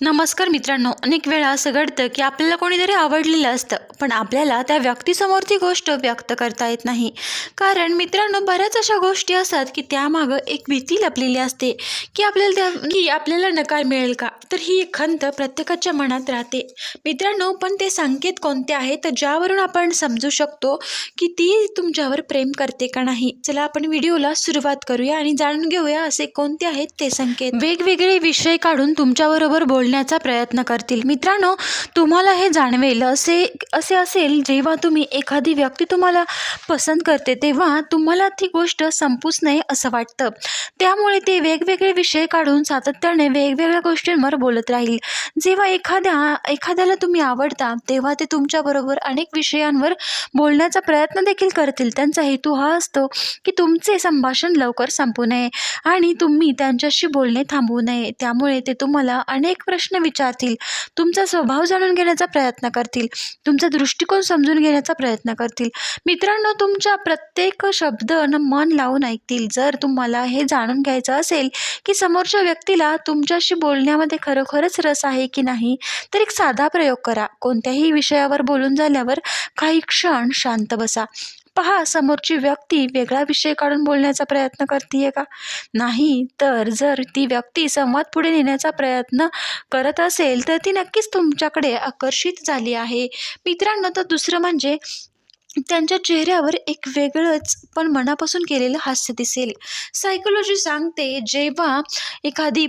नमस्कार मित्रांनो अनेक वेळा असं घडतं की आपल्याला कोणीतरी आवडलेलं असतं पण आपल्याला त्या व्यक्तीसमोर ती गोष्ट व्यक्त करता येत नाही. कारण मित्रांनो बऱ्याच अशा गोष्टी असतात की त्यामागं एक भीती लपलेली असते की आपल्याला त्या की आपल्याला नकार मिळेल का? तर ही एक खंत प्रत्येकाच्या मनात राहते. मित्रांनो पण ते संकेत कोणते आहेत? तर ज्यावरून आपण समजू शकतो की ती तुमच्यावर प्रेम करते का नाही? चला आपण व्हिडिओला सुरुवात करूया आणि जाणून घेऊया असे कोणते आहेत ते संकेत. वेगवेगळे विषय काढून तुमच्याबरोबर बोल बोलण्याचा प्रयत्न करतील. मित्रांनो तुम्हाला हे जाणवेल असे असे असेल जेव्हा तुम्ही एखादी व्यक्ती तुम्हाला पसंत करते तेव्हा तुम्हाला ती गोष्ट संपूच नये असं वाटतं. त्यामुळे ते वेगवेगळे विषय काढून सातत्याने वेगवेगळ्या गोष्टींवर बोलत राहील. जेव्हा एखाद्या एखाद्याला तुम्ही आवडता तेव्हा ते तुमच्याबरोबर अनेक विषयांवर बोलण्याचा प्रयत्न देखील करतील. त्यांचा हेतू हा असतो की तुमचे संभाषण लवकर संपू नये आणि तुम्ही त्यांच्याशी बोलणे थांबवू नये. त्यामुळे ते तुम्हाला अनेक प्रश्न विचारतील. तुमचा स्वभाव जाणून घेण्याचा प्रयत्न करतील. तुमचा दृष्टिकोन समजून घेण्याचा प्रयत्न करतील. मित्रांनो तुमच्या प्रत्येक शब्द मन लावून ऐकतील. जर तुम्हाला हे जाणून घ्यायचं असेल की समोरच्या व्यक्तीला तुमच्याशी बोलण्यामध्ये खरोखरच रस आहे की नाही तर एक साधा प्रयोग करा. कोणत्याही विषयावर बोलून झाल्यावर काही क्षण शांत बसा. पहा समोरची व्यक्ती वेगळा विषय काढून बोलण्याचा प्रयत्न करते का? नाही तर जर ती व्यक्ती संवाद पुढे नेण्याचा प्रयत्न करत असेल तर ती नक्कीच तुमच्याकडे आकर्षित झाली आहे. मित्रांनो तर दुसरं म्हणजे त्यांच्या चेहऱ्यावर एक वेगळंच पण मनापासून केलेलं हास्य दिसेल. सायकोलॉजी सांगते जेव्हा एखादी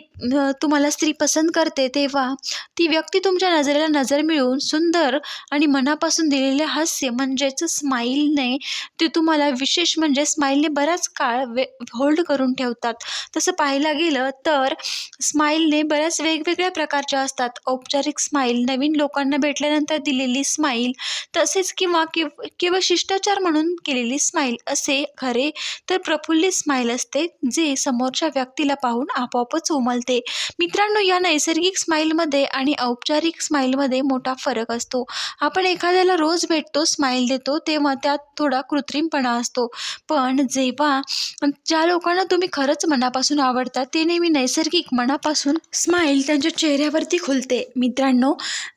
तुम्हाला स्त्री पसंत करते तेव्हा ती व्यक्ती तुमच्या नजरेला नजर मिळवून सुंदर आणि मनापासून दिलेले हास्य म्हणजेच स्माईलने ते तुम्हाला विशेष म्हणजे स्माईलने बराच काळ वे होल्ड करून ठेवतात. तसं पाहायला गेलं तर स्माईलने बऱ्याच वेगवेगळ्या प्रकारच्या असतात. औपचारिक स्माईल नवीन लोकांना भेटल्यानंतर दिलेली स्माईल तसेच किंवा किंवा किंवा शिष्टाचार म्हणून केलेली स्माईल असे खरे तर प्रफुल्लित स्माईल असते जे समोरच्या व्यक्तीला पाहून आपोआपच उमलते. मित्रांनो या नैसर्गिक स्माईलमध्ये आणि औपचारिक स्माईलमध्ये मोठा फरक असतो. आपण एखाद्याला रोज भेटतो स्माईल देतो तेव्हा त्यात थोडा कृत्रिमपणा असतो. पण जेव्हा ज्या लोकांना तुम्ही खरंच मनापासून आवडता ते नेहमी नैसर्गिक मनापासून स्माईल त्यांच्या चेहऱ्यावरती खुलते. मित्रांनो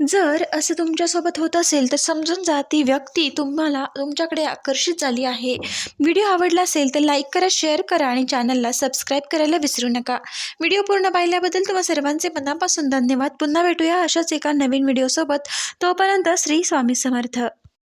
जर असं तुमच्यासोबत होत असेल तर समजून जा ती व्यक्ती तुम्हाला तुमच्याकडे आकर्षित झाली आहे. व्हिडिओ आवडला असेल तर लाईक करा शेअर करा आणि चॅनलला सबस्क्राईब करायला विसरू नका. व्हिडिओ पूर्ण पाहिल्याबद्दल तुम्हा सर्वांचे मनापासून धन्यवाद. पुन्हा भेटूया अशाच एका नवीन व्हिडिओसोबत. तोपर्यंत श्री स्वामी समर्थ.